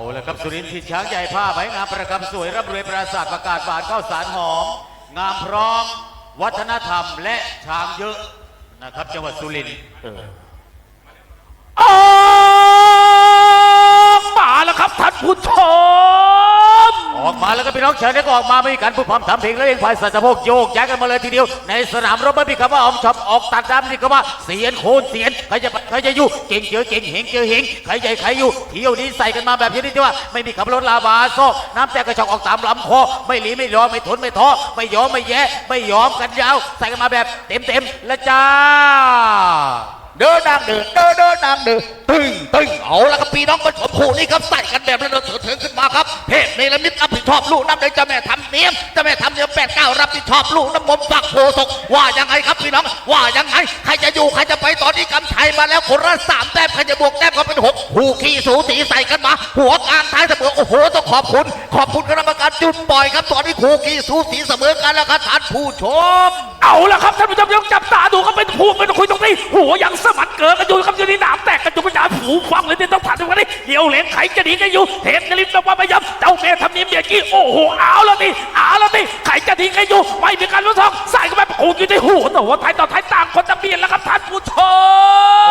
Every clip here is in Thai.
เอาละครับสุรินทร์ทิดช้างใหญ่ผ้าใบงามประกำสวยร่ำรวยปราศาสตร์ประกาศบานข้าวสารหอม งามพร้อม วัฒนธรรมและช้างเยอะนะครับจังหวัดสุรินทร์ แล้วก็พี่น้องเชิญได้ก็ออกมาไม่มีการพูดพร่ำทำเพลงแล้วเองภายสัตว์สะโพกโยกย้ายกันมาเลยทีเดียว ในสนามรบไม่มีคำว่าออมชอบออกตัดดำนี่ก็ว่าเสียนโคนเสียนใครจะใครจะอยู่เก่งเจอเก่งเฮงเจอเฮงใครใหญ่ใครอยู่เที่ยวนี้ใส่กันมาแบบนี้ที่ว่าไม่มีขับรถลาบาโซกน้ำแตกกระชอกออกตามลำคอไม่หลีไม่รอไม่ทนไม่ท้อไม่ยอมไม่แย่ไม่ยอมกันยาว ใส่กันมาแบบเต็มเต็มๆและจ้าเดินนางเดินเดินเดินนางเดินตึงตึงเอาละครับพี่น้องผู้ชมคู่นี้ครับใส่กันแบบระเดิดเถิดเถิงขึ้นมาครับเทพในละมิตรั ชอบลูกน้ำเลยเจ้าแม่ทำเนียมเจ้าแม่ทำเนียมแปดเก้ารับผิดชอบลูกน้ำมฝักโพศกว่ายังไงครับพี่น้อง ว่ายังไงใครจะอยู่ใครจะไปตอนนี้กำชัยมาแล้วคนละสามแต้มใครจะบวกแต้มก็เป็นหกหูขี้สูสีใส่กันมา หัวกลางท้ายเสมอโอ้โหต้องขอบคุณ ขอบคุณคณะกรรมการจุดปล่อยครับตอนนี้หูขี้สูสีเสมอกันแล้วครับท่านผู้ชม เอาละครับท่านผู้ชมยังจับตาดูครับเป็นผู้เป็นคุยตรงนี้หัวยังสมันเกิดกันอยู่ครับอยู่ในหนามแตกกันอยู่กระจายหูฟังเลยเนี่ยต้องผ่านตรงนี้เดี๋ยวเหลงไขจะหนีกันอยู่เห็นนลิฟต์ว่าไม่ยับเจ้าแม่ทำเนียมเบียกี้โอ้โหเอาละนี่เอาละนี่ไขจะหนีกันอยู่ไม่มีการลุ้นทองใส่กันไปโอ้อยู่ในหูแต่ว่าท้ายต่อท้ายต่างคนจะเปลี่ยนแล้วครับท่านผู้ชโอ้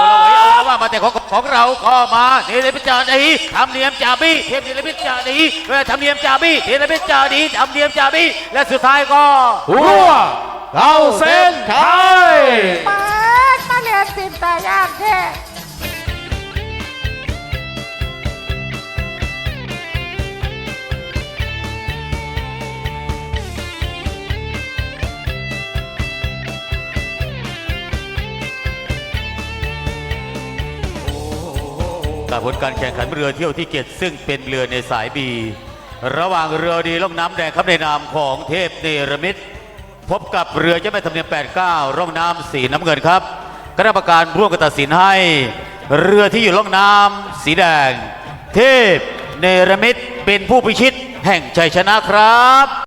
เราไว้มเอาว่ามาแต่ของของเราก็มาเนรมิตจาดีทำเนียมจาบี้เทพเนรมิตจาดีเวลาทำเนียมจาบี้เนรมิตจาดีทำเนียมจาบี้และสุดท้ายก็รัว เข้าเส้นชัยปิดมาเรียนสินตายากแท้กับผลการแข่งขันเรือเที่ยวที่เกียรติซึ่งเป็นเรือในสายบี ระหว่างเรือดีล่องน้ำแดงครับในนามของเทพเนรมิตร พบกับเรือเจ้าแม่ธรรมเนียม 89 ร่องน้ำสีน้ำเงินครับคณะกรรมการร่วมกันตัดสินให้ เรือที่อยู่ร่องน้ำสีแดง เทพเนรมิตเป็นผู้พิชิตแห่งชัยชนะครับ